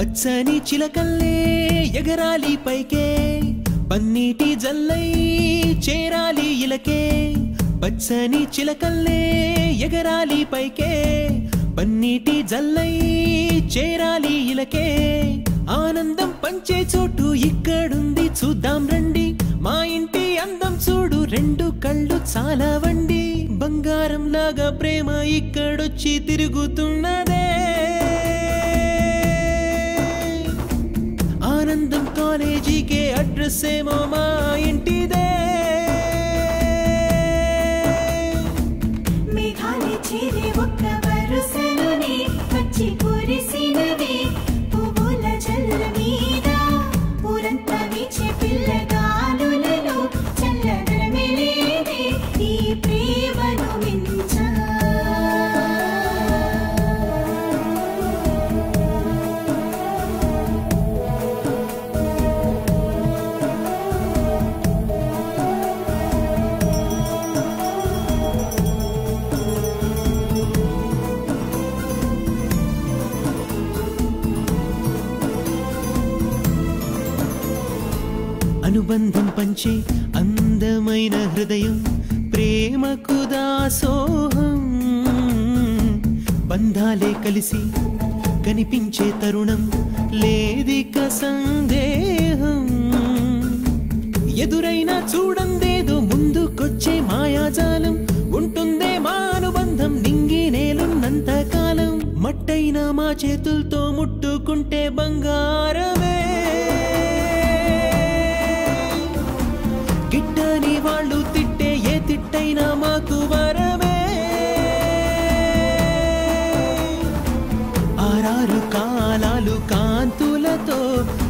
పచ్చని చిలకల్లే ఎగరాలి పైకే పన్నీటి జల్లై చేరాలి ఇలకే. పచ్చని చిలకల్లే ఎగరాలి పైకే పన్నీటి జల్లై చేరాలి ఇలకే. ఆనందం పంచే చోటు ఇక్కడుంది చూద్దాం రండి. మా ఇంటి అందం చూడు రెండు కళ్ళు చాలా వండి బంగారం లాగా ప్రేమ ఇక్కడొచ్చి తిరుగుతున్నదే. కాలేజీకే అడ్రస్ ఏమో మా ఇంటిదే అనుబంధం పంచే అందమైన హృదయం ప్రేమకు దాసోహం. బంధాలే కలిసి కనిపించే తరుణం లేదిక సందేహం. ఎదురైనా చూడందేదో ముందుకొచ్చే మాయాజాలం ఉంటుందే మా అనుబంధం నింగి నేలున్నంత కాలం. మట్టైనా మా చేతులతో ముట్టుకుంటే బంగారమే. వాళ్ళు తిట్టే ఏ తిట్టైనా మాకు వరమే. ఆరారు కాలాలు కాంతులతో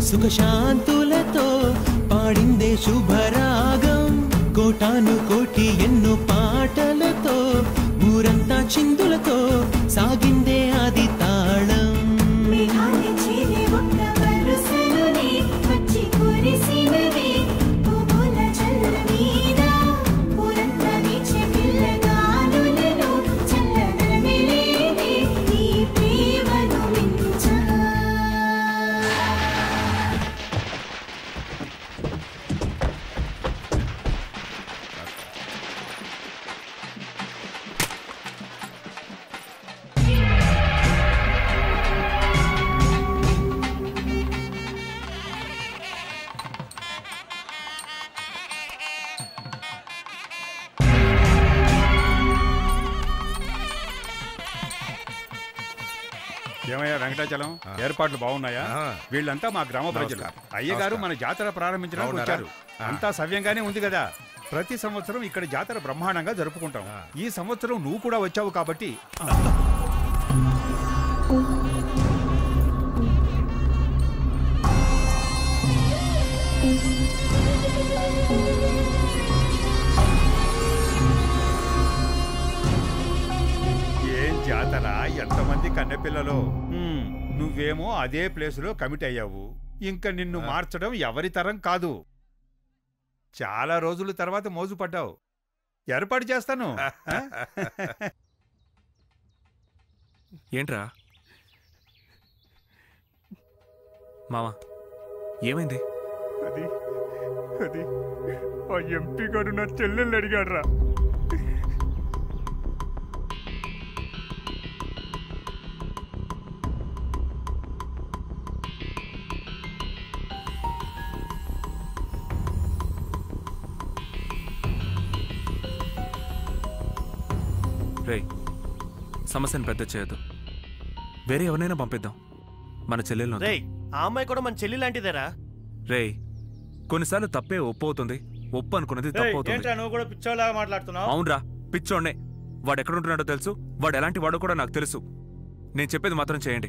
సుఖశాంతులతో పాడిందే శుభరాగం. కోటాను కోటి ఎన్నో పాటలతో ఊరంతా చిందులతో సాగిందే ఏమయ్యా వెంకటాచలం ఏర్పాట్లు బాగున్నాయా. వీళ్ళంతా మా గ్రామ ప్రజలు. అయ్యగారు. మన జాతర ప్రారంభించడానికి? వచ్చారు అంతా సవ్యంగానే ఉంది కదా ప్రతి సంవత్సరం ఇక్కడ జాతర బ్రహ్మాండంగా జరుపుకుంటాం. ఈ సంవత్సరం నువ్వు కూడా వచ్చావు కాబట్టి నువ్వేమో అదే ప్లేసులో కమిట్ అయ్యావు. ఇంకా నిన్ను మార్చడం ఎవరి తరం కాదు. చాలా రోజుల తర్వాత మోజు పడ్డావు. ఏర్పాటు చేస్తాను? ఏంట్రా? మామా ఏమైంది? అది అది ఆ ఎంపీ గారు నా చెల్లెల్ని అడిగాడ్రా. రేయ్ సమస్యను పెద్ద చేయొద్దు. వేరే ఎవరినైనా పంపిద్దాం. మన చెల్లెలను వద్దు. రేయ్ ఆ అమ్మాయి కూడా మన చెల్లి లాంటిదేరా? రేయ్ కొన్నిసార్లు తప్పే ఒప్పు అవుతుంది ఒప్పు అనుకున్నది తప్పు అవుతుంది ఏంట్రా నువ్వు కూడా పిచ్చోలాగా మాట్లాడుతున్నావు? అవునరా పిచ్చోడ్నే. వాడు ఎక్కడుంటున్నాడో తెలుసు. వాడు ఎలాంటి వాడో కూడా నాకు తెలుసు. నేను చెప్పేది మాత్రం చేయండి.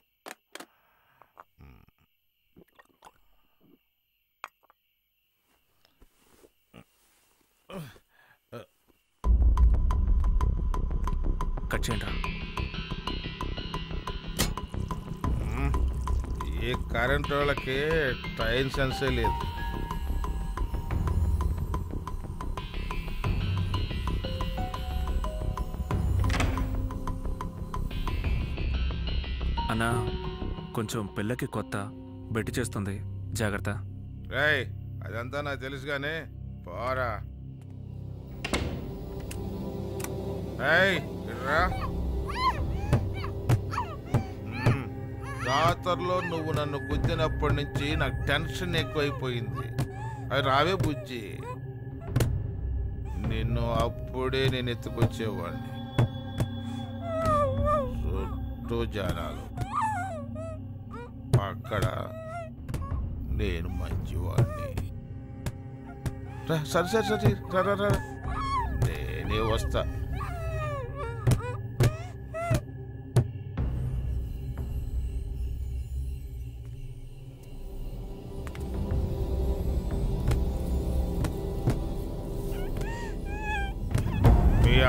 కట్ చేయండి రా. ఈ కరెంట్ వాళ్ళకి టైం సెన్సే లేదు. అన్నా కొంచెం పిల్లకి కొత్త బెట్టి చేస్తుంది. జాగ్రత్త. రేయ్ అదంతా నాకు తెలుసు కానీ పోరా. రేయ్ ఇట్రా నువ్వు నన్ను గుద్దినప్పటి నుంచి నాకు టెన్షన్ ఎక్కువైపోయింది. అది రావే బుజ్జి. నిన్ను అప్పుడే నేను ఎత్తుకొచ్చేవాడిని. చుట్టూ జనాలు. అక్కడ నేను మంచివాడిని. రా, సరే సరే సరే రా. నేనే వస్తా.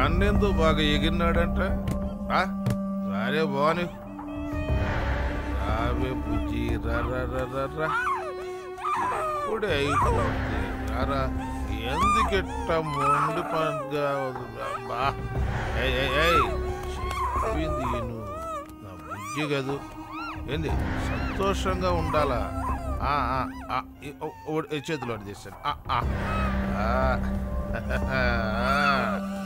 మీ బాగా ఎగిరినాడంట సరే బాని. రావే బుజ్జి ఇప్పుడే అయిపోతుంది రారా ఎందుకెట్ట మొండి పనిగా బా చెప్పింది నువ్వు నా బుజ్జి కదూ. ఏంది? సంతోషంగా ఉండాలా? ఆ, ఆ, చేతిలో తీస్తాను ఆ, ఆ.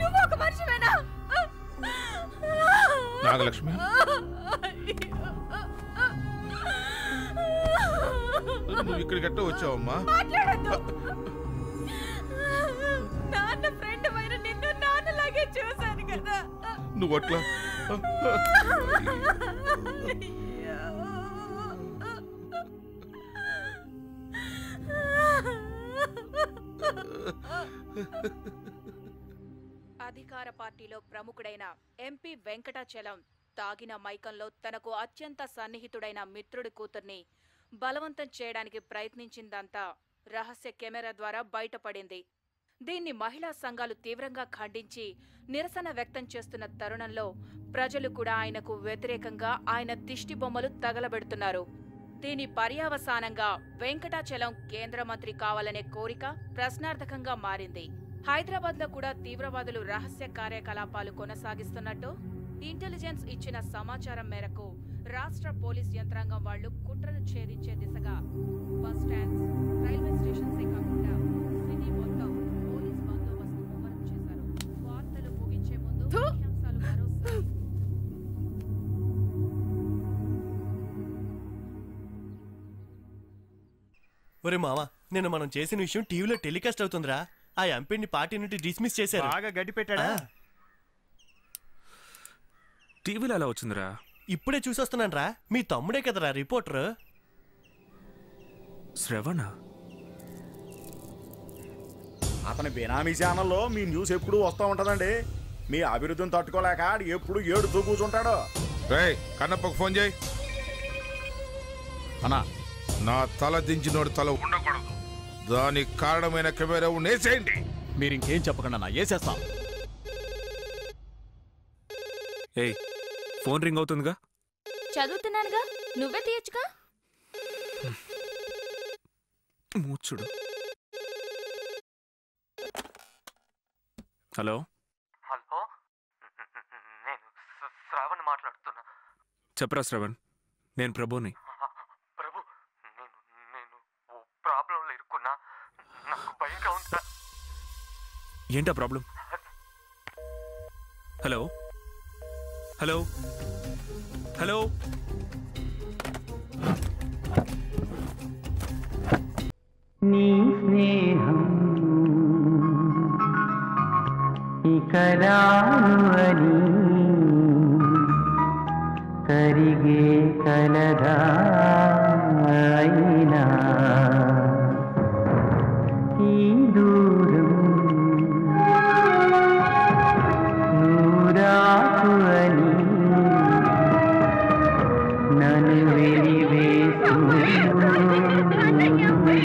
నువ్వు ఒక మనిషివేనా? నాగలక్ష్మి. నువ్వు ఇక్కడికి ఎట్ట వచ్చావమ్మా? నాన్న ఫ్రెండ్ అయిన నిన్ను నాన్నలాగే చూశాను కదా. నువ్వు అట్లా? అధికార పార్టీలో ప్రముఖుడైన ఎంపీ వెంకటాచలం తాగిన మైకంలో తనకు అత్యంత సన్నిహితుడైన మిత్రుడి కూతుర్ని బలవంతం చేయడానికి ప్రయత్నించిందంతా రహస్య కెమెరా ద్వారా బయటపడింది. దీన్ని మహిళా సంఘాలు తీవ్రంగా ఖండించి నిరసన వ్యక్తం చేస్తున్న తరుణంలో ప్రజలు కూడా ఆయనకు వ్యతిరేకంగా ఆయన దిష్టి బొమ్మలు తగలబెడుతున్నారు. దీని పర్యావసానంగా వెంకటాచలం కేంద్ర మంత్రి కావాలనే కోరిక ప్రశ్నార్థకంగా మారింది. హైదరాబాద్లో కూడా తీవ్రవాదులు రహస్య కార్యకలాపాలు కొనసాగిస్తున్నట్టు ఇంటెలిజెన్స్ ఇచ్చిన సమాచారం మేరకు రాష్ట్ర పోలీస్ యంత్రాంగం వాళ్ళు కుట్రను ఛేదించే దిశగా బస్ స్టాండ్స్ రైల్వే స్టేషన్సే కాకుండా ఒరే మామ నిన్న మనం చేసిన విషయం టీవీలో టెలికాస్ట్ అవుతుందిరా. ఆ ఎంపీని పార్టీ నుండి డిస్మిస్ చేశారు. బాగా గడ్డి పెట్టాడా. టీవీలో అలా వచ్చిందిరా. ఇప్పుడే చూసొస్తున్నాను రా మీ తమ్ముడే కదరా రిపోర్టర్. శ్రవణ? అతని బినామీ ఛానల్లో మీ న్యూస్ ఎప్పుడు వస్తూ ఉంటదండి. మీ అభివృద్ధిని తట్టుకోలేక ఆడు ఎప్పుడు ఏడుతూ కూర్చుంటాడు. రేయ్ కన్నప్పకు ఫోన్ చేయి. అన్నా నా తల దించినోడు తల ఉండకూడదు. దానికి కారణమైన కెమెరా ఉండేసేయండి మీరు ఇంకేం చెప్పకండి అన్న వేసేస్తాం ఏయ్ ఫోన్ రింగ్ అవుతుందిగా? చదువుతున్నానుగా? నువ్వే తీయచ్చుగా? మూచుడు హలో? హలో? నేను శ్ర- శ్రావణ్ మాట్లాడుతున్నా. చెప్పరా శ్రవణ్ నేను ప్రభుని ప్రభు నేను నేను ఓ ప్రాబ్లంలో ఇరుక్కున్నా నాకు భయంగా ఉందా ఏంటా ప్రాబ్లం? హలో? హలో? హలో? నీ స్నేహం ఇక అని కరిగే కలదా